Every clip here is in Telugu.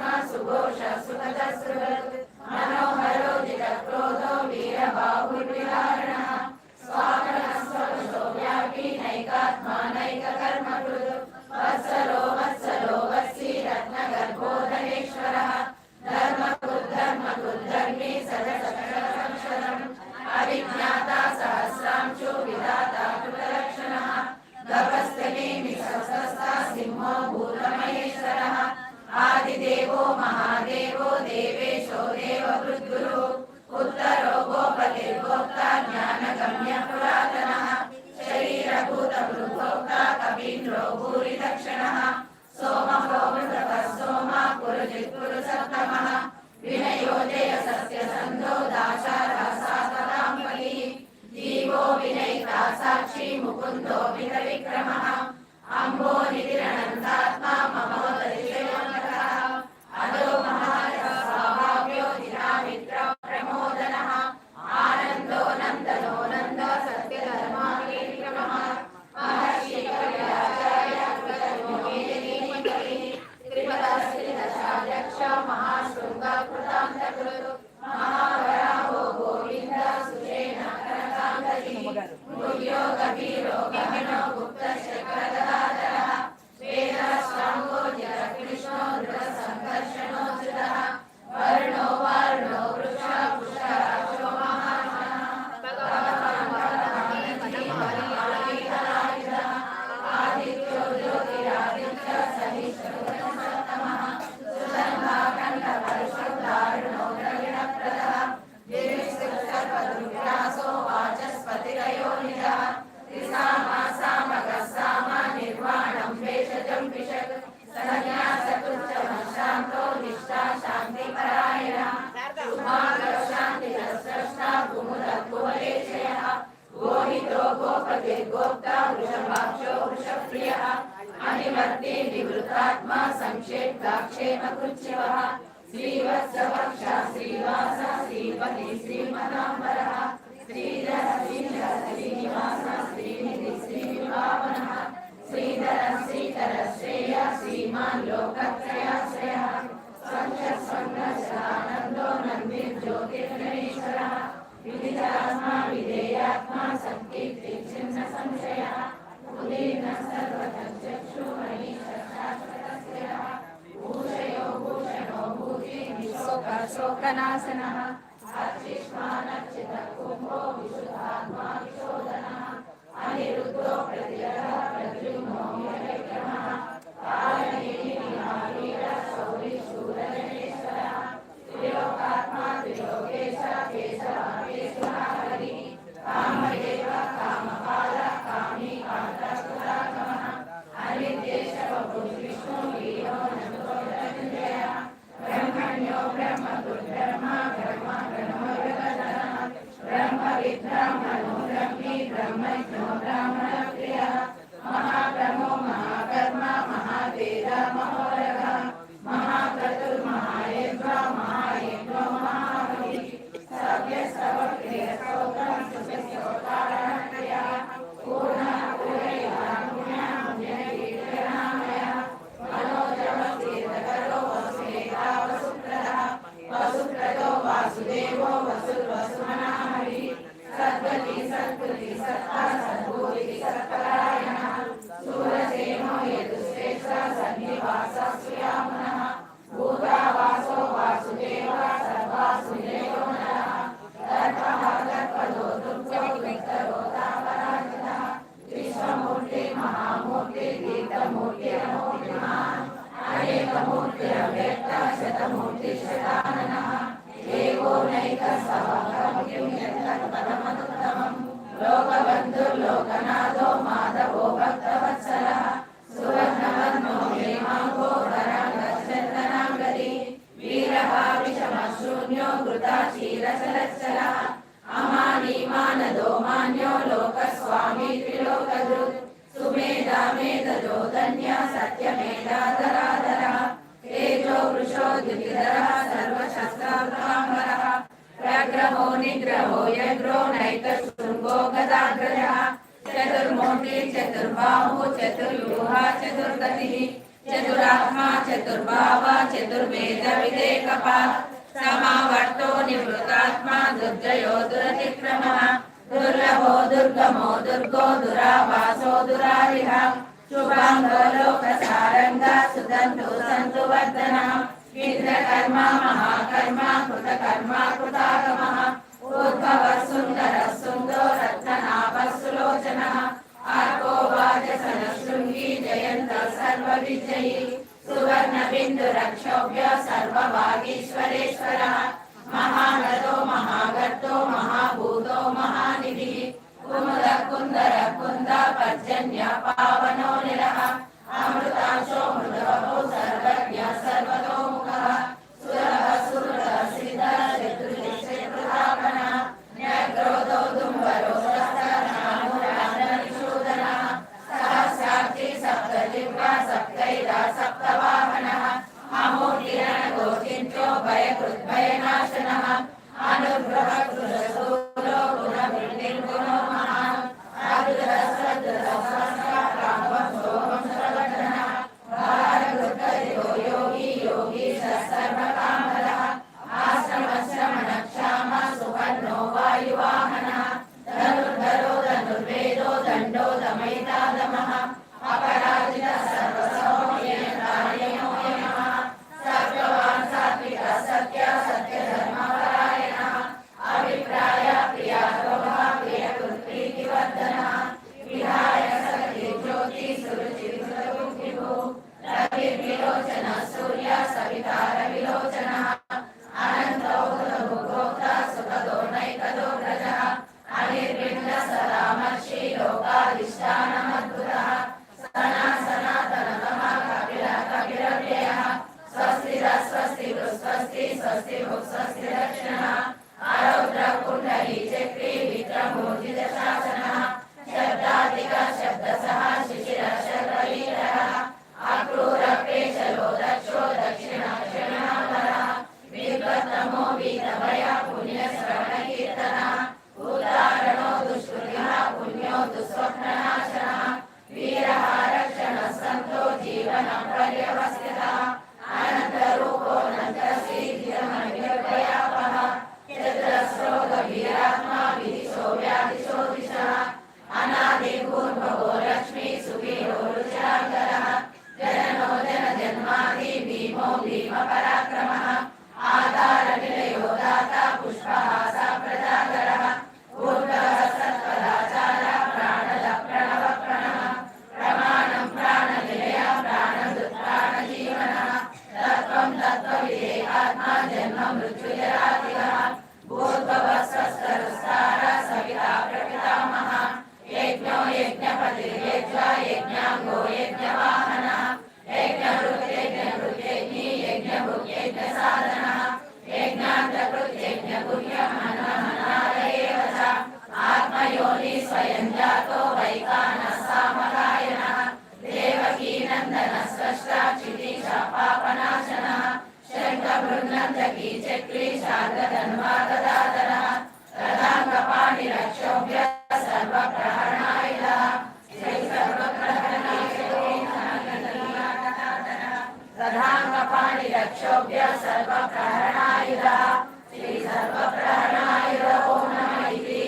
सुघोष सुखद सुरत अनिवर्ते निवृत्तात्मा संक्षेप्ताक्षेम कृच्छ्यवः श्रीवत्सवक्षा श्रीवास श्रीपति श्रीमनाम्बरः श्रीधर श्रीधर श्रीनिवास श्रीनिधि श्रीनिवामनः शोकनाशनः अनिरुद्धो प्रतिहर దుర్లోకనాథో మాధవో భక్తవత్సల. సువర్ణవర్ణో హేమాంగో వరాంగచందనాంగది వీరభావిషమశూన్యో కృతాశీలసలచ్చల అమాని మానదో మాన్యో లోకస్వామి गदाग्रजः चतुर्मोटे चतुर्बाहो चतुर्व्यूहा चतुर्गतिः। चतुरात्मा चतुर्भाव चतुर्वेद विदेकपाः। समावर्तो निवृतात्मा दुर्जयो, दुरतिक्रमः। दुर्लभो, दुर्गमो, दुर्गो दुरावासो दुरारिः शुभाङ्गो, लोकसारङ्गा सुगन्धो सन्तु वर्धनः इन्द्रकर्मा, महाकर्मा, कृतकर्मा, कृतागमः। उद्भवः, सुन्दरः సర్వప్రహరణాయుధ శ్రీ సర్వప్రహరణాయుధ ఓం నమ ఇది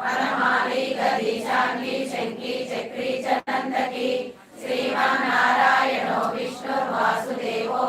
వనమాలి గదీశాంగి శంకి చక్రి చనందకి. శ్రీమన్ నారాయణో విష్ణు వాసుదేవో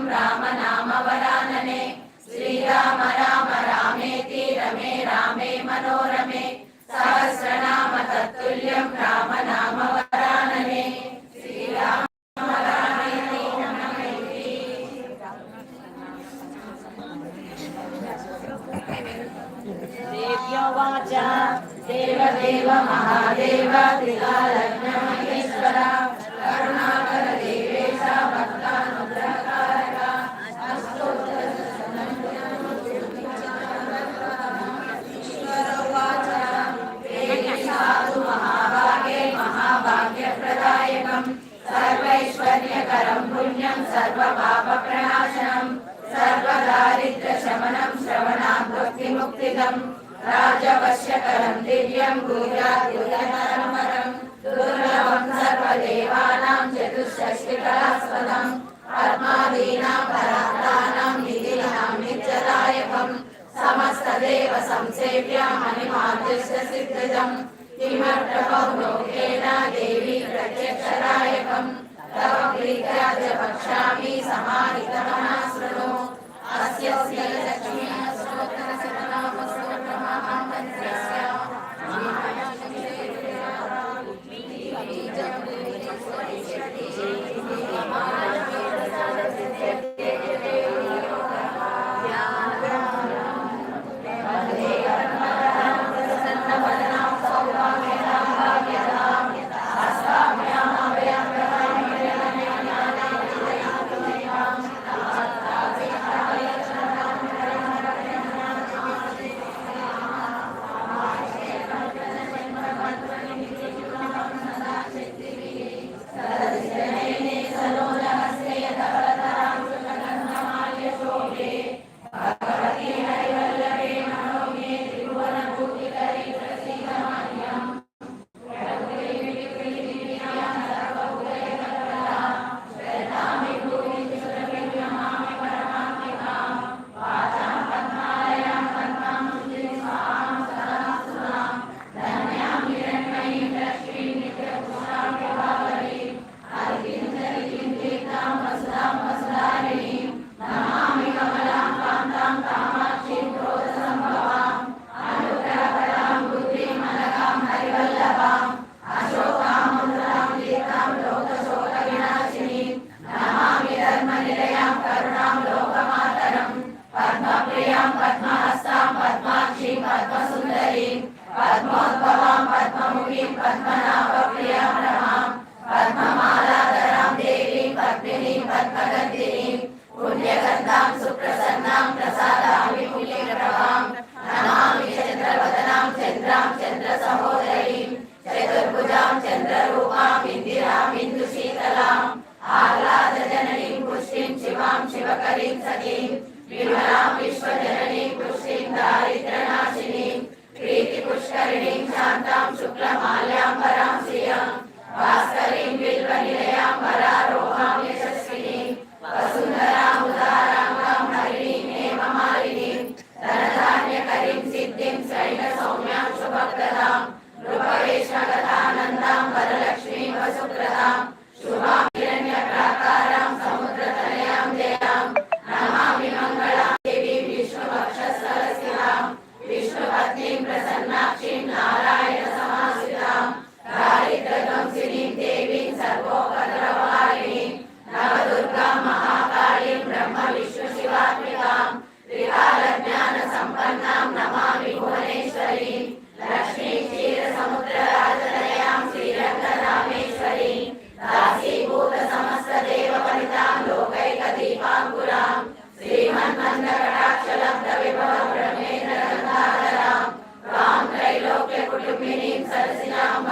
Abraão. పరాక్రమం. పద్మాదీన పరాధానం నిధిలనం నిత్యదాయకం. సమస్తదేవ సంసేవ్య మణిమాదృష్ట సిద్ధజం. కిమర్టపౌ లోకేన దేవి ప్రత్యక్షదాయకం. తవ ప్రీత్యాజ పక్షామి సమాహితమనా శృణు అస్య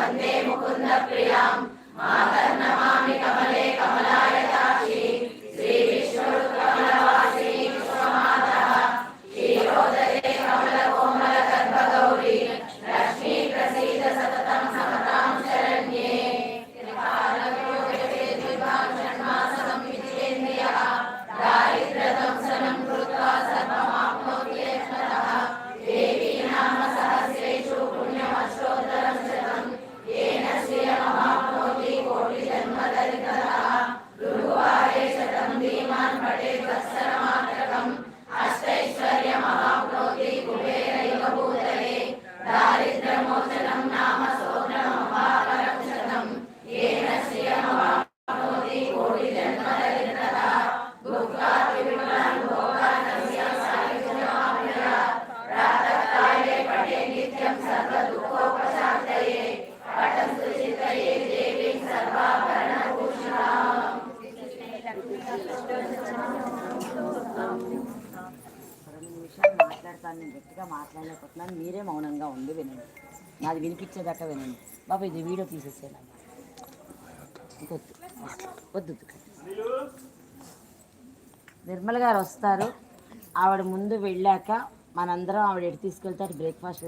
वन्दे मुकुन्दप्रियाम् మాట్లాడలేకపోతున్నాను మీరే మౌనంగా ఉండి వినండి. నాది వినిపించేదాకా వినండి. బాబా ఇది వీడియో తీసేసేనా వద్దు నిర్మల్ గారు వస్తారు. ఆవిడ ముందు వెళ్ళాక మనందరం ఆవిడ ఎటు తీసుకెళ్తారు బ్రేక్ఫాస్ట్